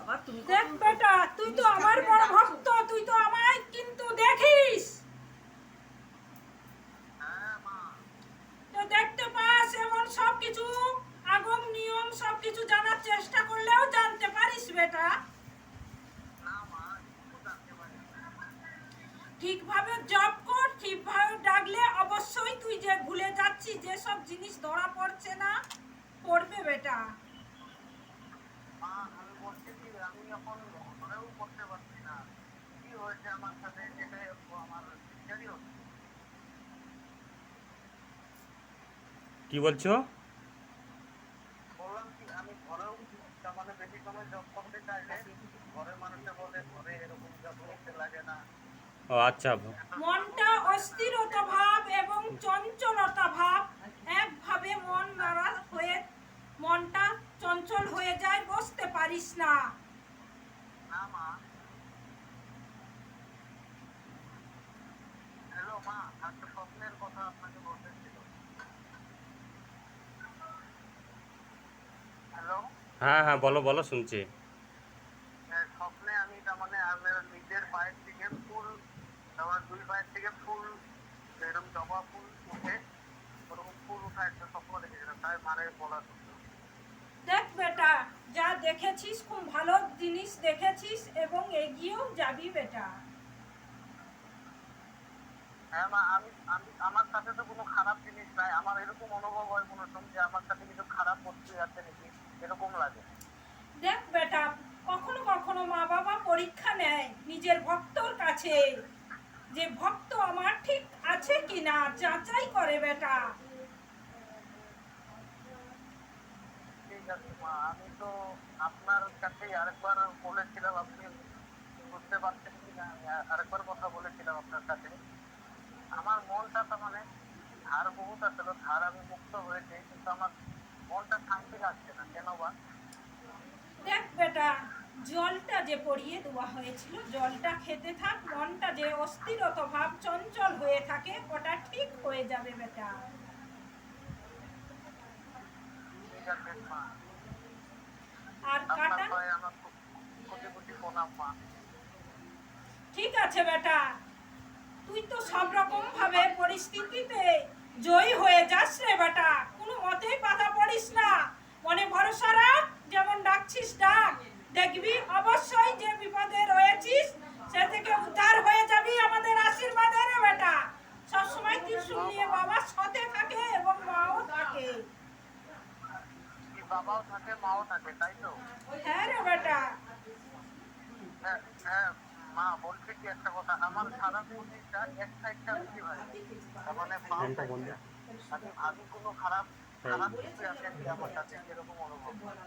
বাবা তুমি দেখ বেটা তুই তো আমার বড় ভক্ত তুই তো আমায় কিন্তু দেখিস। তো দেখতে পাস এমন সব কিছু আগম নিয়ম সব কিছু জানার চেষ্টা করলেও জানতে পারিস বেটা। ঠিকভাবে জব কর ঠিকভাবে ডাকলে অবশ্যই তুই যে ভুলে যাচ্ছিস যেসব জিনিস ধরা পড়ছে না পড়বে বেটা। আমি এখন মনেও করতে পারছি না। কি হয়েছে আমার সাথে? সেটাই আমার সিরিয়াসই হচ্ছে কি বলছো? বললাম কি আমি ঘরেও মানে বেশি সময় জব করতে চাইলে ঘরের মানুষে বলে ঘরে এরকম জব করতে লাগে না। ও আচ্ছা। মনটা অস্থিরতা ভাব এবং চঞ্চলতা ভাব একভাবে মন নাড়া হয়ে মনটা চঞ্চল হয়ে যায় বসতে পারিস না। হ্যাঁ হ্যাঁ বলো বলো শুনছি স্বপ্নে আমি তার মানে আমার নিজের পায়ের থেকে ফুল আমার দুই পায়ের থেকে ফুল এরকম জবা ফুল উঠে ওরকম ফুল উঠা একটা স্বপ্ন দেখেছিলাম তাই মারে বলা। দেখ বেটা যা দেখেছিস খুব ভালো জিনিস দেখেছিস এবং এগিয়েও যাবি বেটা। হ্যাঁ মা আমি আমি আমার সাথে তো কোনো খারাপ জিনিস নাই। আমার এরকম অনুভব হয় কোনো সময় যে আমার সাথে কিছু খারাপ বস্তু আছে নাকি? এরকম লাগে। দেখ বেটা কখনো কখনো মা বাবা পরীক্ষা নেয় নিজের ভক্তর কাছে যে ভক্ত আমার ঠিক আছে কিনা যাচাই করে বেটা ঠিক আছে মা আমি তো আপনার কাছে আরেকবার বলেছিলাম আপনি বুঝতে পারছেন কি না আমি আরেকবার কথা বলেছিলাম আপনার কাছে। আমার মনটা তো মানে ধার বহুত আসলে ধার আমি মুক্ত হয়েছে কিন্তু আমার মনটা শান্তি লাগছে না কেন বা? দেখ বেটা জলটা যে পড়িয়ে দেওয়া হয়েছিল জলটা খেতে থাক মনটা যে অস্থিরতা ভাব চঞ্চল হয়ে থাকে ওটা ঠিক হয়ে যাবে বেটা। ঠিক আছে মা আর আপনার কাটা পায়ে আমার খুব কোটি কোটি প্রণাম মা ঠিক আছে বেটা। তুই তো সব রকম ভাবে পরিস্থিতিতে জয়ী হয়ে যাস রে বেটা। কোনো মতেই বাধা পড়িস না। মনে ভরসা রাখ যেমন ডাকছিস ডাক। দেখবি অবশ্যই যে বিপদে রয়েছিস সে থেকে উদ্ধার হয়ে যাবি আমাদের আশীর্বাদে রে বেটা। সবসময় ত্রিশুল নিয়ে বাবা সাথে থাকে এবং মাও থাকে। বাবাও থাকে মাও থাকে তাই তো? হ্যাঁ রে বেটা। হ্যাঁ হ্যাঁ মা বলছি কি একটা কথা আমার সারা শরীরটা এক সাইডটা বেশি ভাই তার মানে side আমি ভাবি কোনো খারাপ খারাপ কিছু আছে কি আমার কাছে এরকম অনুভব হয়।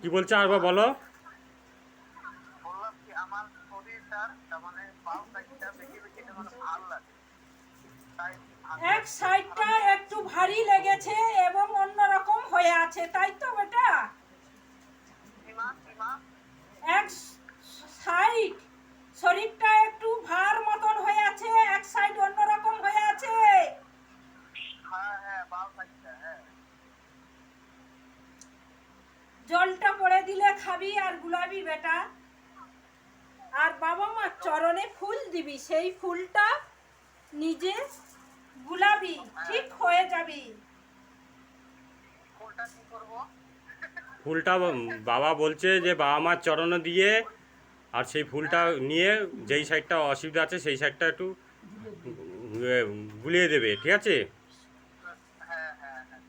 কি বলছো আরেকবার বলো? বললাম কি আমার শরীরটার তার মানে সাইডটা বেশি বেশি মানে ভালো লাগে। তাই এক সাইডটা একটু ভারী লেগেছে এবং হয়ে আছে, তাই তো বেটা? এক সাইড, শরীরটা একটু ভার মতন হয়ে আছে, এক সাইড হয়ে আছে। জলটা পড়ে দিলে খাবি আর গুলাবি বেটা। আর বাবা মা চরণে ফুল দিবি, সেই ফুলটা নিজে গুলাবি ঠিক হয়ে যাবি। ফুলটা কি করব? ফুলটা বাবা বলছে যে বাবা মার চরণে দিয়ে আর সেই ফুলটা নিয়ে যেই সাইডটা অসুবিধা আছে সেই সাইডটা একটু গুলিয়ে দেবে ঠিক আছে? হ্যাঁ হ্যাঁ হ্যাঁ।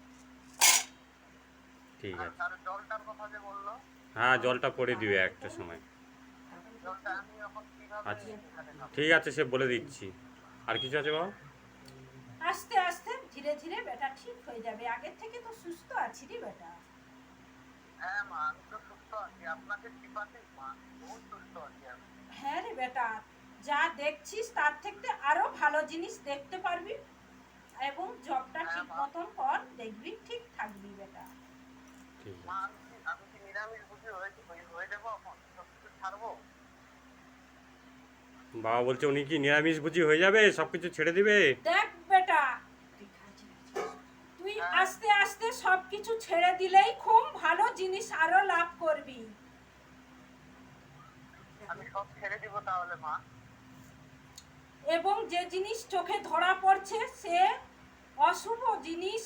ঠিক আছে। তার জলটার কথা যে বলল? হ্যাঁ জলটা পড়ে দিবে একটা সময়। আচ্ছা। ঠিক আছে সে বলে দিচ্ছি। আর কিছু আছে বাবা? আস্তে আস্তে ধীরে ধীরে বেটা ঠিক হয়ে যাবে। আগের থেকে তো সুস্থ আছি রে বেটা। হ্যাঁ মা আমি তো সুস্থ আছি। আপনাকে কৃপাতে মা বহুত সুস্থ আছি আমি। হ্যাঁ রে বেটা যা দেখছিস তার থেকে আরও ভালো জিনিস দেখতে পারবি এবং জবটা ঠিক মতন কর দেখবি ঠিক থাকবি বেটা। ঠিক মা আমি কি আমি নিরামিষ বুঝি হয়ে হয়ে- হয়ে যাব ছাড়বো? বাবা বলছে উনি কি নিরামিষ বুঝি হয়ে যাবে? সব কিছু ছেড়ে দিবে? দেখ সব কিছু ছেড়ে দিলেই খুব ভালো জিনিস আরও লাভ করবি। আমি সব ছেড়ে দিব তাহলে মা। এবং যে জিনিস চোখে ধরা পড়ছে সে অশুভ জিনিস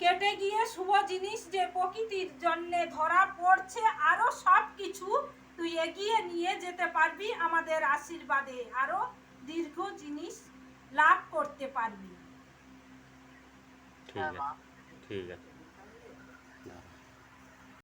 কেটে গিয়ে শুভ জিনিস যে প্রকৃতির জন্যে ধরা পড়ছে আরও সব কিছু তুই এগিয়ে নিয়ে যেতে পারবি আমাদের আশীর্বাদে। আরও দীর্ঘ জিনিস লাভ করতে পারবি। ঠিক হ্যাঁ আছে ঠিক আছে।